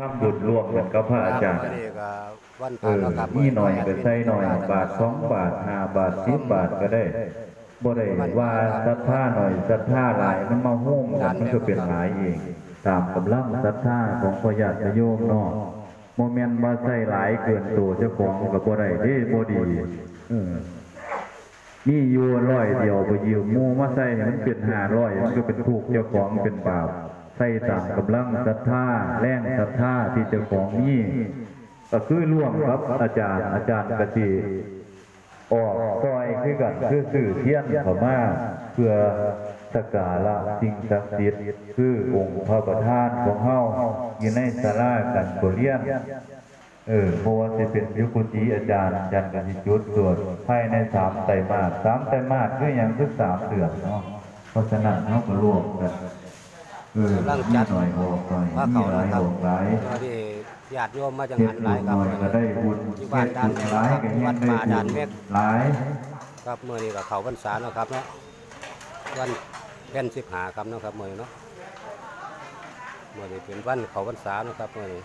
ทำบุญร่วมกันกับพระอาจารย์วันนี้ก็วันเอผ่านอแล้วครับนี่หน่อยก็ใส่หน่อย บาทสองบาทห้าบาทสิบบาทก็ได้บ่ได้ว่าศรัทธาหน่อยศรัทธาหลายมันมาห่วมกันมันก็เป็นหลายเองตามกำลังศรัทธาของพระญาติโยมเนาะโมเมนต์ว่าใส่หลายเกินตัวเจ้าของก็บ่ได้เด้บ่ดีเออนี่อยู่ร้อยเดียวไปยืมหมู่มาใส่ให้มันเป็นห้าร้อยมันก็เป็นถูกข์เจ้าของเป็นบาป ใส่ตามกำลังศรัทธาแรงศรัทธาที่เจ้าของมีก็คือร่วมครับอาจารย์อาจารย์กติออกซอยคือกันคือสื่อเทียนข้ามาเพื่อสการะสิ่งศักดิ์สิทธิ์คือองค์พระประธานของเฮาอยู่ในศาลากันบเรียนเออเพราะว่าจะเป็นยุคุติอาจารย์จารย์กันจุดตรวจภายในสามไตรมาสสามไตรมาสคืออย่างคือสามเดือนเนาะเพราะฉะนั้นเฮาก็ร่วมกัน เออร่างมีจัดหน่อยออกหน่อยพระมีเขาหลายนะครับออกหลายพอดีญาติโยมมาจังเฮ็หัดนหบุลายญคหรับน่อยก็ได้บุญอยู่เฮ็บ้านดด้านบุญแม่หลายก็ยังได้วัดป่าบุด่านญเม็กหลายครับเมื่อนี้ก็เขาพรรษาเนาะครับเนาะวันเพ็ญสิบหาครับเนาะครับเมื่อนี้เนาะเมื่อนี้เป็นวันเขาพรรษาเนาะครับเมื่อนี้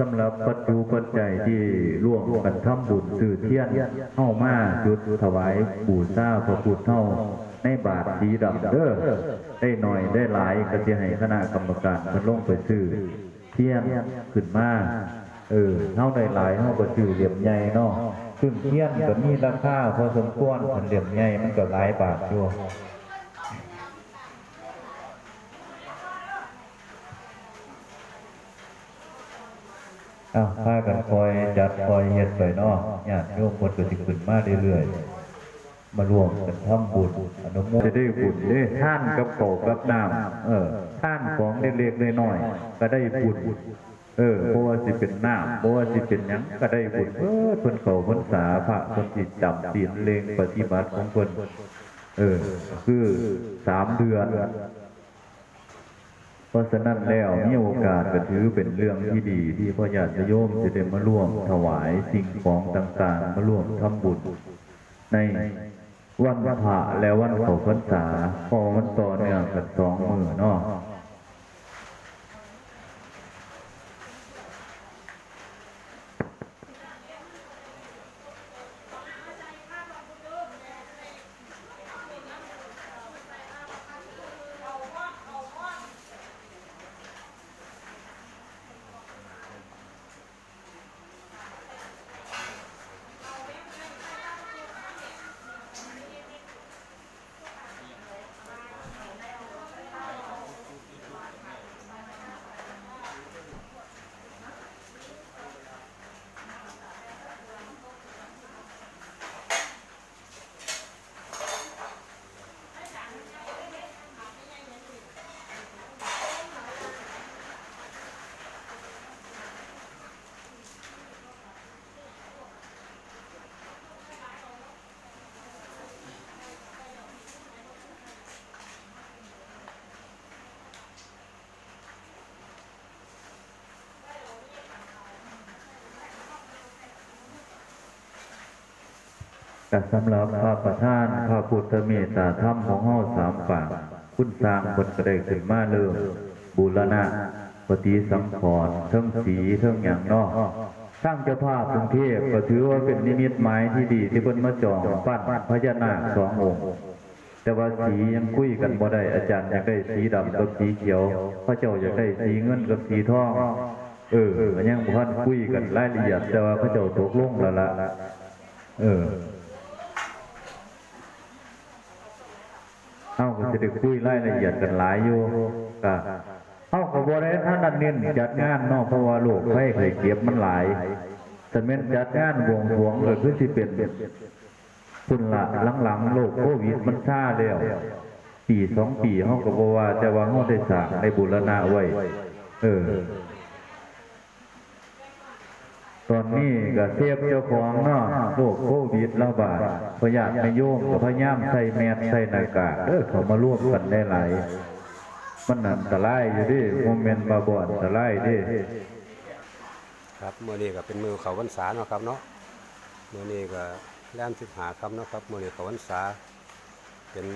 สำหรับปัจจุปัจจัยที่ร่วมกันทำบุญสื่อเทียนเข้ามาจุดถวายปู่ซ่าพระพุทธเท่าในบาทสีดำเด้อได้หน่อยได้หลายก็จะให้คณะกรรมการเพิ่นลงไปซื้อเทียนขึ้นมาเออเท่าได้หลายเท่าก็ซื้อเหลี่ยมใหญ่เนาะซึ่งเทียนก็มีราคาพอสมควรเหลี่ยมใหญ่มันก็หลายบาทอยู่ อ้าวพากันคอยจัดคอยเฮ็ดไปเนาะญาติโยมคนก็สิขึ้นมาเรื่อยๆ มารวมกันทำบุญอนุโมทนาได้บุญเด้ท่านกับโตกับน้ำเออท่านของเล็กๆน้อยๆก็ได้บุญเออเพราะว่าสิเป็นน้ำเพราะว่าสิเป็นหยังก็ได้บุญเออเพิ่นเขาพรรษาพระเพิ่นสิตจำศีลเลงปฏิบัติของเพิ่นเออ คือสามเดือน เพราะฉะนั้นแล้วมีโอกาสก็ถือเป็นเรื่องที่ดี ที่พ่อญาติโยมจะได้มาร่วมถวายสิ่งของต่างๆ มาร่วมทำบุญในวันพระและวันเข้าพรรษาพอมันต่อเนื่องกันสองมือเนาะ แต่สำหรับพระประธานพระพุทธเมตตาธรรมของเฮาสามฝั่งคุณสร้างบนกระไดขึ้นมาเริ่มบูรณะปฏิสังขรณ์เทิงสีเทิงอย่างนอกสร้างเจ้าภาพกรุงเทพก็ถือว่าเป็นนิมิตหมายที่ดีที่เพิ่นมาจองปั้นพญานาคสององค์แต่ว่าสียังคุยกันบ่ได้อาจารย์อยากได้สีดำกับสีเขียว พระเจ้าอยากได้สีเงินกับสีทองเออยังบ่ทันคุยกันรายละเอียดแต่ว่าพระเจ้าตกลงแล้วละเออ เฮาก็จะ ได้คุยรายละเอียดกันหลายอยู่ก็เฮาก็บ่ได้ท่านนั้นเน้นจัดงานนาะเพราะว่าโรคไข้ไข้เจ็บมันหลายแต่แม่นจัดงานวงสรวงก็คือสิเป็นพุ่นละหลังๆโรคโควิดมันซาแล้วปีสองปีเฮาก็บ่ว่าแต่ว่าเฮาได้สร้างได้บูรณะไว้ เออ ตอนนี้ก็เทียบเจ้าของเนาะโรคโควิดระบาด พยาธิไม่โยมก็พยายามใส่แมสใส่หน้ากากเออเขามาร่วมกันได้หลายมันอันตรายอยู่ดิโมเมนต์มาบ่อันตรายดิครับเมื้อนี้ก็เป็นมือเขาพรรษาเนาะครับเนาะเมื้อนี้ก็แล่มสิบหาคำเนาะครับเมื้อนี้เขาพรรษาเป็น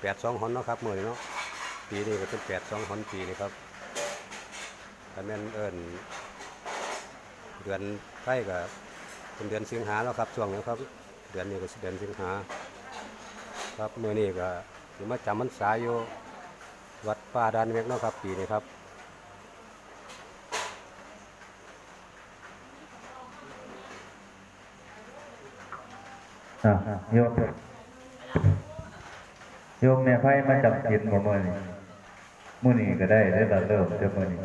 แปดสองหอนเนาะครับเมื้อนี้เนาะปีนี้ก็เป็นแปดสองหอนปีนี้ครับแต่แม่นเอิ้นเดือนใกล้ก็เป็นเดือนสิงหาแล้วครับช่วงนี้ครับ เดือนนี้ก็สิเดือนสิงหาครับเมื้อนี้ก็สิมาจำพรรษาอยู่วัดป่าดานเวกเนาะครับปีนี้ครับโยมโยมเนี่ยไพ่มาจำศีลบ่มื้อนี้มื้อนี้ก็ได้ได้อละเริ่มเด้อมื้อนี้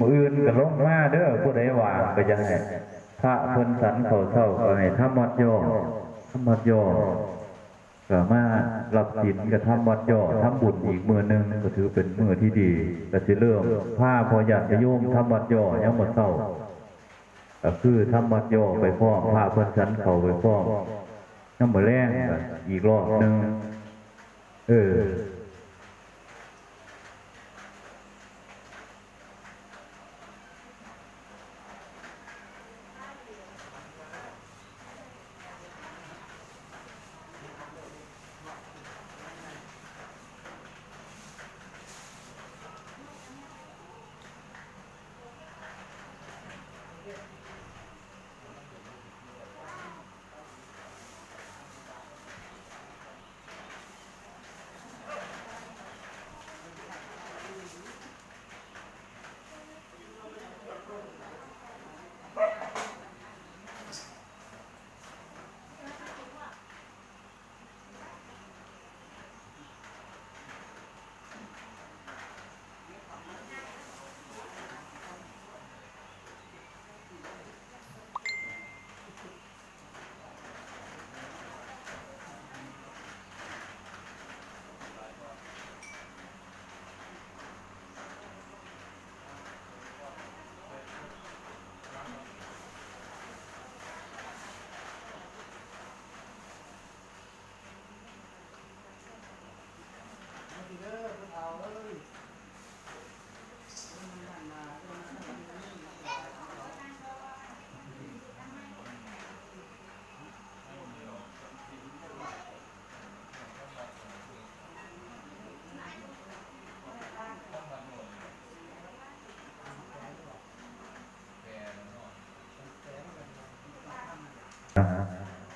มื้ออื่นก็ลงมาเด้อผู้ใดว่างก็จะให้ พระเพิ่นสันเขาเช้าก็ให้ทำวัดย่อทำวัดย่อก็มารับศีลก็ทำวัดย่อทำบุญอีกมือหนึ่งก็ถือเป็นมือที่ดีก็สิเริ่มพาพอญาติโยมทำวัดย่อยามมื้อเช้าก็คือทำวัดโยอไปฟ้องพระเพิ่นสันเขาไปฟ้อน้ำมือแรงอีกรอบหนึ่งเออ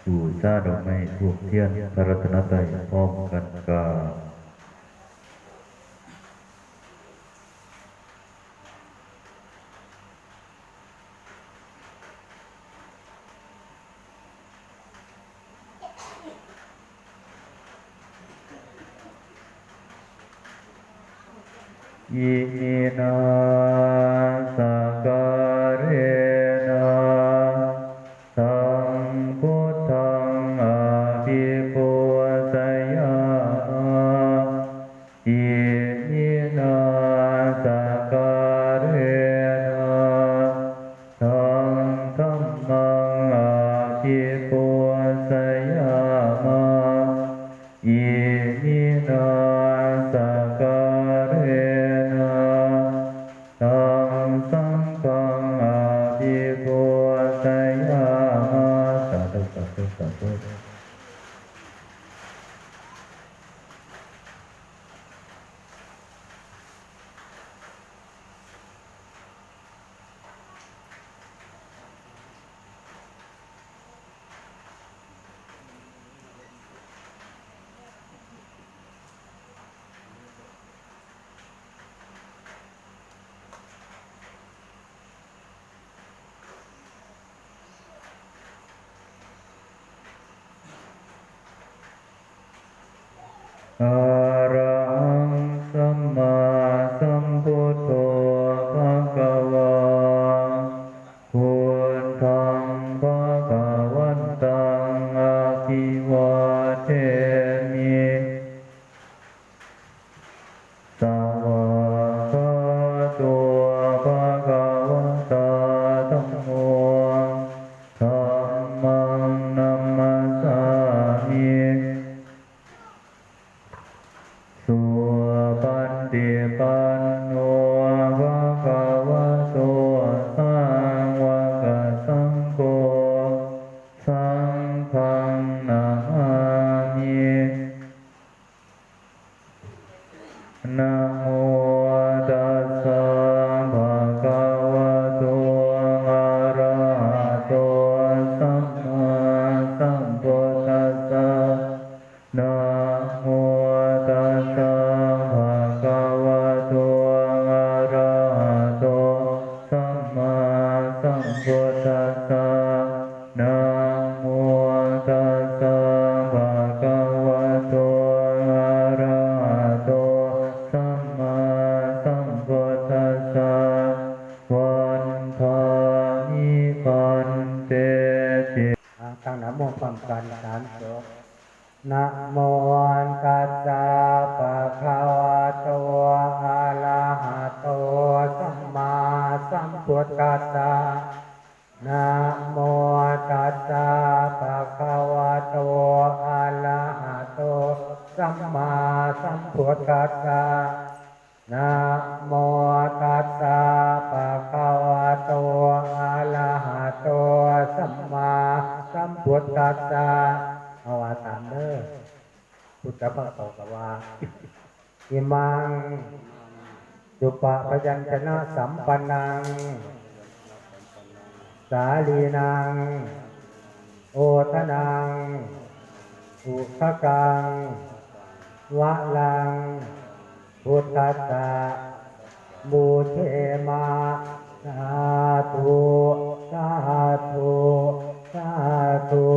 ดูซาดอกไม้ถูกเทียนพระรัตนตรัยพร้อมกันกายิมินา มิ อ มมาสัมพุทธัสสะนะโมตัสสะภะคะวะโตอะระหะโตสัมมาสัมพุทธัสสะเอาวาตามเด้อพุทธพระโตกว่าอิมังจุปะพยัญชนะสัมปันนัง สาลีนัง โอทนังอุคกัง วะลัง พุทธัสสะบูเทมาสาธุสาธุสาธุ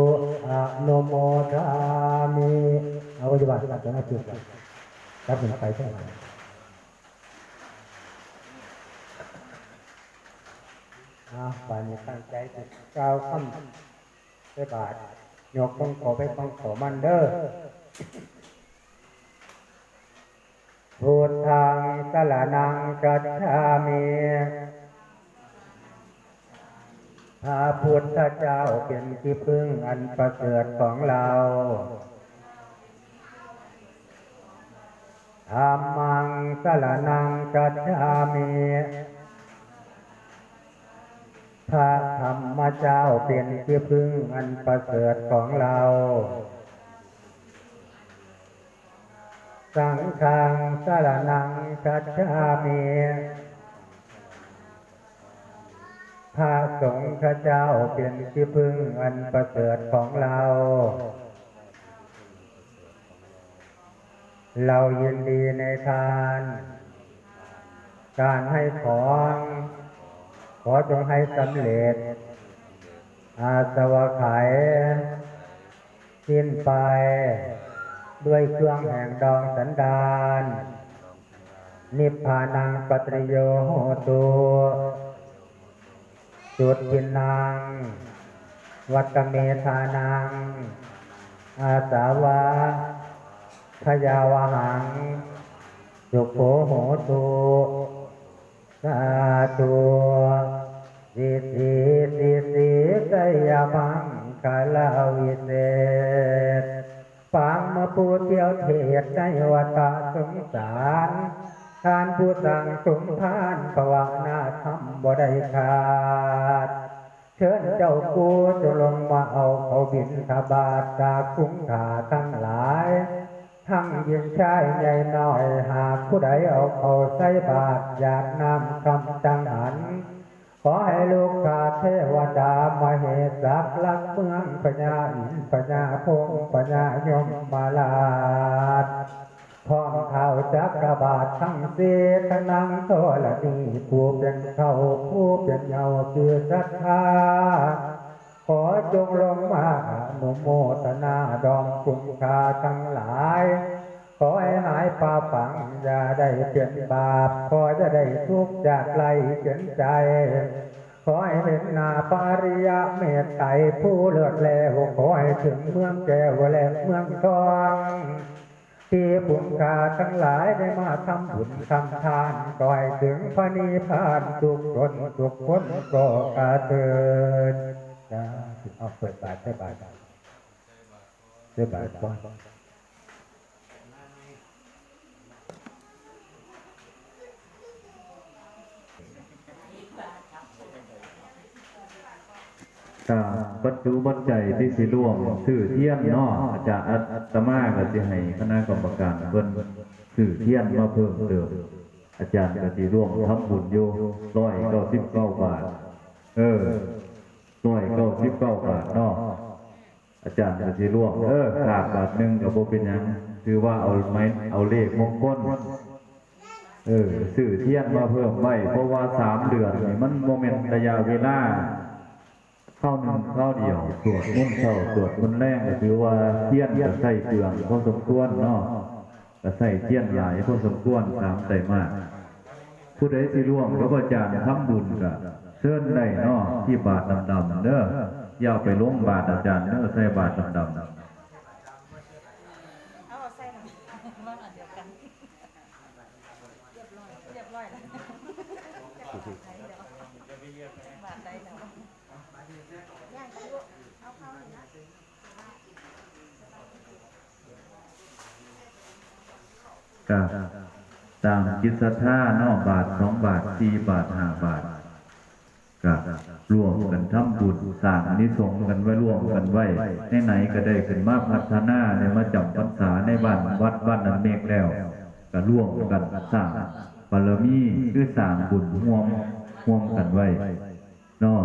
อะโนโมทามิเอาไว้ดีกว่าจะน่าจุดรับหนึ่งไปใช่ไหมอ่าป่านนี้ตั้งใจจะกล่าวคำไปบาทยกต้องขอไปต้องขอมันเด้อ พุท ธังสรนังกัจฉามิพระพุทธเจ้าเป็นที่พึ่งอันประเสริฐของเราธรรมังสรนังกัจฉามิพระธรรมเจ้าเป็นที่พึ่งอันประเสริฐของเรา สังฆังสรนังกัจฉามิพระสงฆ์เจ้าเป็นที่พึ่งอันประเสริฐของเรา เรายินดีในทาน การให้ของ ขอจงให้สำเร็จ อาสวะไขสิ้นไป ด้วยเครื่องแห่งดองสันดานนิพพานังปัตริโยโหตุจุดพินังวัตเมธานัง อาสาวะพยาวหังจุโขโหตุสาธุสิสิสิสิกยมังคาลาวิเศ ษฟังมาพูดเที่ยวเทศในวัฏสงสารท่านผู้สั่งสมทานภาวนาธรรมบ่ได้ขาด เชิญเจ้ากูจะลงมาเอาเขาบินทบาทจากคุ้งขาทั้งหลาย ทั้งยิงชายใหญ่น้อยหากผู้ใดเอาเขาใส่บาทอยากนำคำจังหัน ขอให้ลูกขาเทวดามาเหตุสักลักเมืองพญญาอินพญาพงพญญายมมาลาดพร้อมเท้าจักรบาททั้งเสีทนังโตละนีผู้เป็นเขาผู้เป็นเยาคือศรัทธาขอจงลงมาอนุโมทนาดอมคุณคาทั้งหลาย ขอให้หายปาปังอย่าได้เปลี่ยนบาปขอจะได้ทุกข์จากไกลเขียนใจ ขอให้เป็นนาปาริยะเมตไตรผู้เลือดแล้วขอให้ถึงเมืองแก้วและเมืองทองที่บุญกาทั้งหลายได้มาทำบุญทำทานก็ให้ถึงพระนิพพานทุกคนทุกคนก็กาเถิดนะเอาเปิดบาทได้บาทได้บาทก่อน ตามปัจจุบันใจที่สิร่วมสื่อเทียนเนาะอาจารย์อาตมาก็สิให้คณะกรรมการเพิ่นสื่อเทียนมาเพิ่มเติมอาจารย์ก็สิร่วมทำบุญอยู่199บก้าบาท เออ199บาทเนาะอาจารย์ก็สิร่วมเออขาดบาทหนึ่งก็บ่เป็นยังคือว่าเอาไม้เอาเลขมงคลเออสื่อเทียนมาเพิ่มไว้เพราะว่าสามเดือนมันโมเมนต์ระยะเวลา เข้าหนึ่งเข้าเดียวตรวจมุ่นเท่าตรวจมันแรงก็ถือว่าเทียนจะใส่เกลืองพอสมควรเนาะก็ใส่เทียนหลายพอสมควรสามใส่มาก ผู้ใดที่ร่วมก็อาจารย์ทำบุญก็เชิญได้เนาะที่บาทดำๆเด้ออย่าเอาไปลงบาทอาจารย์เด้อใส่บาทดำๆ เอาใส่หน่อยว่าอันเดียวกัน เรียบร้อย เรียบร้อยแล้วบาทใดเดี๋ยวบาทใดเดี๋ยวย่างกันลูกเอาเข้าเลยนะ ก็ตามจิตศรัทธานอกบาทสองบาทสี่บาทห้าบาทก็ร่วมกันทำบุญสร้างอนิสงส์กันไว้ร่วมกันไว้ในไหนๆก็ได้ขึ้นมาพัฒนาในมาจำพรรษาในบ้านวัดบ้านนันเมฆแล้วก็ร่วมกันสร้างบารมีคือสร้างบุญร่วมร่วมกันไว้เนาะ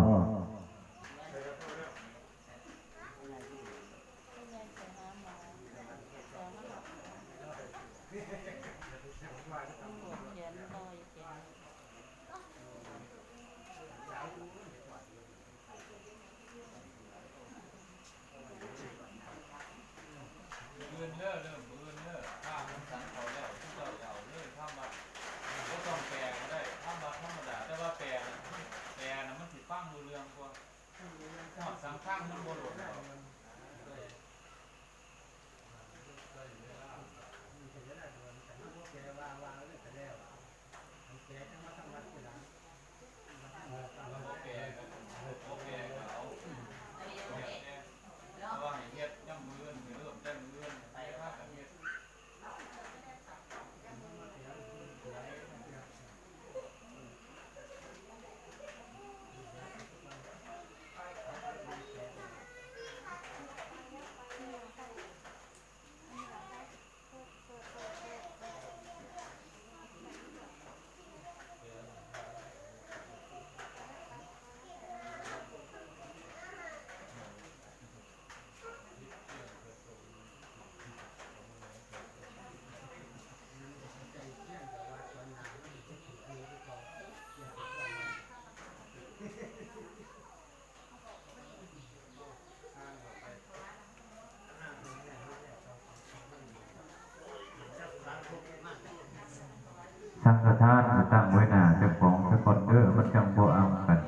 สังฆทานตั้งไว้หน้าเจ้าของเจ้าก่อนเด้อมันจังบ่อังกัน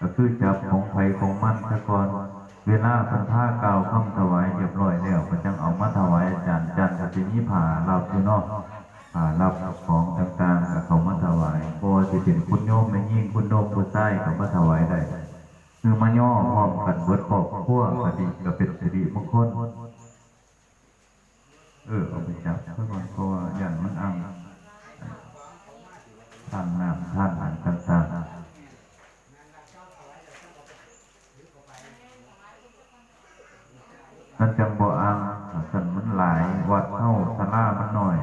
ก็คือจับของไผของมันเจ้าก่อนเวลาพันผ้าเก่าวคำถวายเรียบร้อยแล้วก็จังเอามาถวายอาจารย์จันทร์ก็สิมีผ่าเรับอนาะผ่ารับของต่างๆก็เขามาถวายบ่ว่าสิเป็นคุณโยมแม่ยิ่งคุณโยมผู้ใต้ก็มาถวายได้คือมาย่อพร้อมกันเบิดครอบครัวก็ดีก็เป็นสิริมงคลเออเอาไปจับเพื่อก่อนเพราะว่าอย่างมันอัง ท่านน้ำท่านหารต่างๆท่านจังบ่อังสันมันหลาย วัดเท่าสลามันหน่อย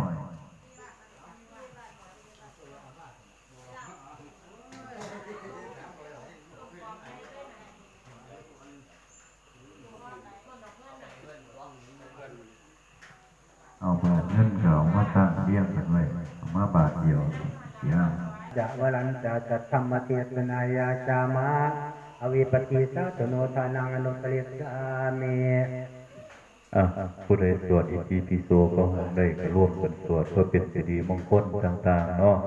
เอาแบาทเงินเก็เอามาตั้งเรียงกันไว้เอามาบาทเดียว จะวรัญจะจัตธรรมเทศนายาจามะอวิปปิสัตโนทานังอนุปริสามิอะผู้ใดสวดอิติปิโสก็คงได้ก็ร่วมกันสวดเพื่อเป็นสิริมงคลต่าง ๆ เนาะ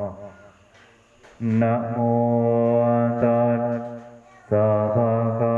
นะโมตัสสะภะคะ